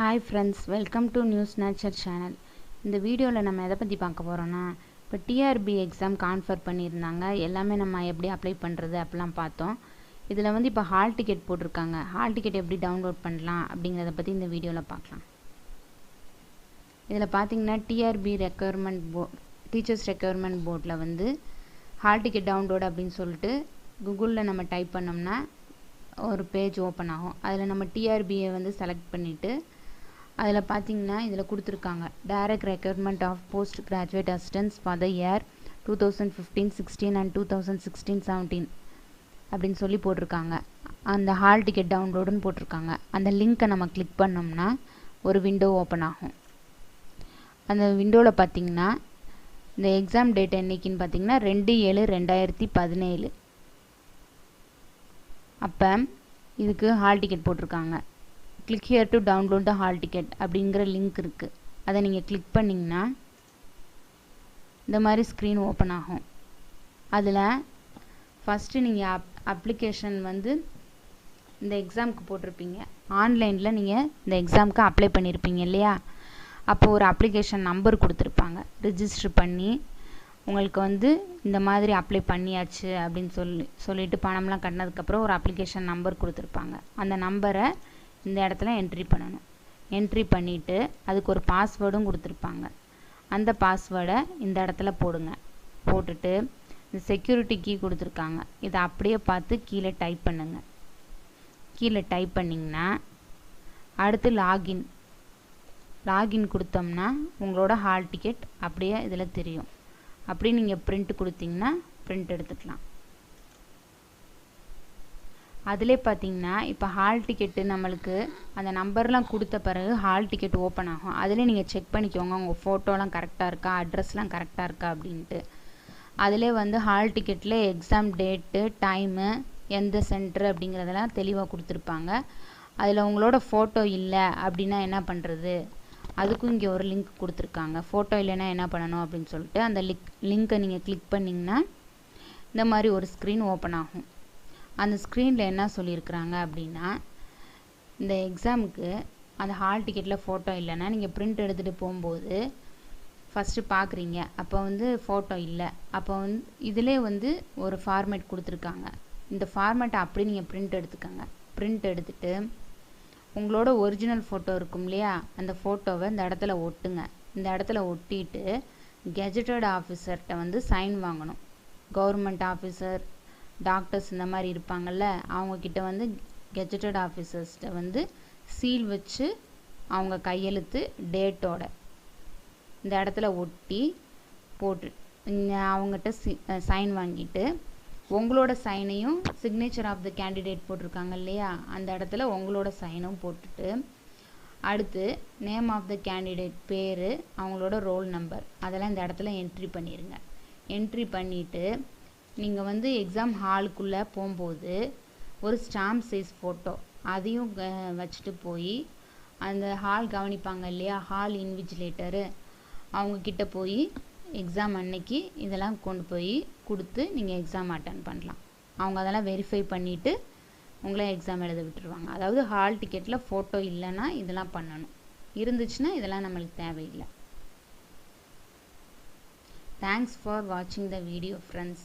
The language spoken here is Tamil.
Hi friends welcome to news nature channel இந்த வீடியோவில் நம்ம எதை பற்றி பார்க்க போகிறோன்னா இப்போ டிஆர்பி எக்ஸாம் கான்ஃபர் பண்ணியிருந்தாங்க. எல்லாமே நம்ம எப்படி அப்ளை பண்ணுறது அப்படிலாம் பார்த்தோம். இதில் வந்து இப்போ ஹால் டிக்கெட் போட்டிருக்காங்க. ஹால் டிக்கெட் எப்படி டவுன்லோட் பண்ணலாம் அப்படிங்கிறத பற்றி இந்த வீடியோவில் பார்க்கலாம். இதில் பார்த்தீங்கன்னா TRB requirement board teachers requirement போர்டில் வந்து ஹால் டிக்கெட் டவுன்லோட் அப்படின்னு சொல்லிட்டு கூகுளில் நம்ம டைப் பண்ணோம்னா ஒரு பேஜ் ஓப்பன் ஆகும். அதில் நம்ம டிஆர்பியை வந்து செலக்ட் பண்ணிவிட்டு அதில் பார்த்தீங்கன்னா இதில் கொடுத்துருக்காங்க. Direct requirement of post graduate assistants for the year two thousand fifteen sixteen and two thousand sixteen seventeen அப்படின்னு சொல்லி போட்டிருக்காங்க. அந்த ஹால் டிக்கெட் டவுன்லோடுன்னு போட்டிருக்காங்க. அந்த லிங்க்கை நம்ம கிளிக் பண்ணோம்னா ஒரு விண்டோ ஓப்பன் ஆகும். அந்த விண்டோவில் பார்த்தீங்கன்னா இந்த எக்ஸாம் டேட் என்றைக்குன்னு பார்த்தீங்கன்னா ரெண்டு ஏழு ரெண்டாயிரத்தி பதினேழு. அப்போ இதுக்கு ஹால் டிக்கெட் போட்டிருக்காங்க. Click here to download the hall ticket அப்படிங்கிற லிங்க் இருக்குது அதை நீங்கள் கிளிக் பண்ணிங்கன்னா இந்த மாதிரி ஸ்க்ரீன் ஓப்பன் ஆகும். அதில் ஃபஸ்ட்டு நீங்கள் அப் அப்ளிகேஷன் வந்து இந்த எக்ஸாமுக்கு போட்டிருப்பீங்க. ஆன்லைனில் நீங்கள் இந்த எக்ஸாமுக்கு அப்ளை பண்ணியிருப்பீங்க இல்லையா? அப்போது ஒரு அப்ளிகேஷன் நம்பர் கொடுத்துருப்பாங்க. ரிஜிஸ்டர் பண்ணி உங்களுக்கு வந்து இந்த மாதிரி அப்ளை பண்ணியாச்சு அப்படின்னு சொல்லி சொல்லிவிட்டு பணம்லாம் கட்டினதுக்கப்புறம் ஒரு அப்ளிகேஷன் நம்பர் கொடுத்துருப்பாங்க. அந்த நம்பரை இந்த இடத்துல என்ட்ரி பண்ணணும். என்ட்ரி பண்ணிவிட்டு அதுக்கு ஒரு பாஸ்வேர்டும் கொடுத்துருப்பாங்க. அந்த பாஸ்வேர்டை இந்த இடத்துல போடுங்க. போட்டுட்டு இந்த செக்யூரிட்டி கீ கொடுத்துருக்காங்க. இதை அப்படியே பார்த்து கீழே டைப் பண்ணுங்கள் கீழே டைப் பண்ணிங்கன்னா அடுத்து லாகின் லாகின் கொடுத்தோம்னா உங்களோட ஹால் டிக்கெட் அப்படியே இதில் தெரியும். அப்படி நீங்கள் பிரிண்ட் கொடுத்தீங்கன்னா பிரிண்ட் எடுத்துக்கலாம். அதிலே பார்த்தீங்கன்னா இப்போ ஹால் டிக்கெட்டு நம்மளுக்கு அந்த நம்பர்லாம் கொடுத்த பிறகு ஹால் டிக்கெட் ஓப்பன் ஆகும். அதிலே நீங்கள் செக் பண்ணிக்கோங்க உங்கள் ஃபோட்டோலாம் கரெக்டாக இருக்கா அட்ரஸ்லாம் கரெக்டாக இருக்கா அப்படின்ட்டு. அதிலே வந்து ஹால் டிக்கெட்டில் எக்ஸாம் டேட்டு டைமு எந்த சென்டர் அப்படிங்கிறதெல்லாம் தெளிவாக கொடுத்துருப்பாங்க. அதில் உங்களோட ஃபோட்டோ இல்லை அப்படின்னா என்ன பண்ணுறது அதுக்கும் இங்கே ஒரு லிங்க் கொடுத்துருக்காங்க. ஃபோட்டோ இல்லைன்னா என்ன பண்ணணும் அப்படின்னு சொல்லிட்டு அந்த லிக் லிங்க்கை நீங்கள் கிளிக் பண்ணிங்கன்னா இந்த மாதிரி ஒரு ஸ்க்ரீன் ஓப்பன் ஆகும். அந்த ஸ்க்ரீனில் என்ன சொல்லியிருக்கிறாங்க அப்படின்னா இந்த எக்ஸாமுக்கு அந்த ஹால் டிக்கெட்டில் ஃபோட்டோ இல்லைன்னா நீங்கள் பிரிண்ட் எடுத்துகிட்டு போகும்போது ஃபஸ்ட்டு பார்க்குறீங்க அப்போ வந்து ஃபோட்டோ இல்லை. அப்போ வந்து இதிலே வந்து ஒரு ஃபார்மேட் கொடுத்துருக்காங்க. இந்த ஃபார்மேட்டை அப்படி நீங்கள் பிரிண்ட் எடுத்துக்கோங்க. பிரிண்ட் எடுத்துகிட்டு உங்களோட ஒரிஜினல் ஃபோட்டோ இருக்கும் இல்லையா? அந்த ஃபோட்டோவை இந்த இடத்துல ஒட்டுங்க. இந்த இடத்துல ஒட்டிட்டு கெஜெட்டட் ஆஃபீஸர்கிட்ட வந்து சைன் வாங்கணும். கவர்மெண்ட் ஆஃபீஸர் டாக்டர்ஸ் இந்த மாதிரி இருப்பாங்கள்ல அவங்கக்கிட்ட வந்து கெஜெட்டட் ஆஃபீஸர்ஸ்கிட்ட வந்து சீல் வச்சு அவங்க கையெழுத்து டேட்டோட இந்த இடத்துல ஒட்டி போட்டு அவங்ககிட்ட சி சைன் வாங்கிட்டு உங்களோட சைனையும் சிக்னேச்சர் ஆஃப் த கேண்டிடேட் போட்டிருக்காங்க இல்லையா? அந்த இடத்துல உங்களோட சைனும் போட்டுட்டு அடுத்து நேம் ஆஃப் த கேண்டிடேட் பேர் அவங்களோட ரோல் நம்பர் அதெல்லாம் இந்த இடத்துல என்ட்ரி பண்ணிடுங்க என்ட்ரி பண்ணிவிட்டு நீங்கள் வந்து எக்ஸாம் ஹாலுக்குள்ளே போகும்போது ஒரு ஸ்டாம்ப் சைஸ் ஃபோட்டோ அதையும் வச்சுட்டு போய் அந்த ஹால் கவனிப்பாங்க இல்லையா? ஹால் இன்விஜிலேட்டரு அவங்கக்கிட்ட போய் எக்ஸாம் அன்னைக்கு இதெல்லாம் கொண்டு போய் கொடுத்து நீங்கள் எக்ஸாம் அட்டன் பண்ணலாம். அவங்க அதெல்லாம் வெரிஃபை பண்ணிவிட்டு உங்களை எக்ஸாம் எழுத விட்டுருவாங்க. அதாவது ஹால் டிக்கெட்டில் ஃபோட்டோ இல்லைன்னா இதெல்லாம் பண்ணணும். இருந்துச்சுன்னா இதெல்லாம் நம்மளுக்கு தேவையில்லை. தேங்க்ஸ் ஃபார் வாட்சிங் த வீடியோ ஃப்ரெண்ட்ஸ்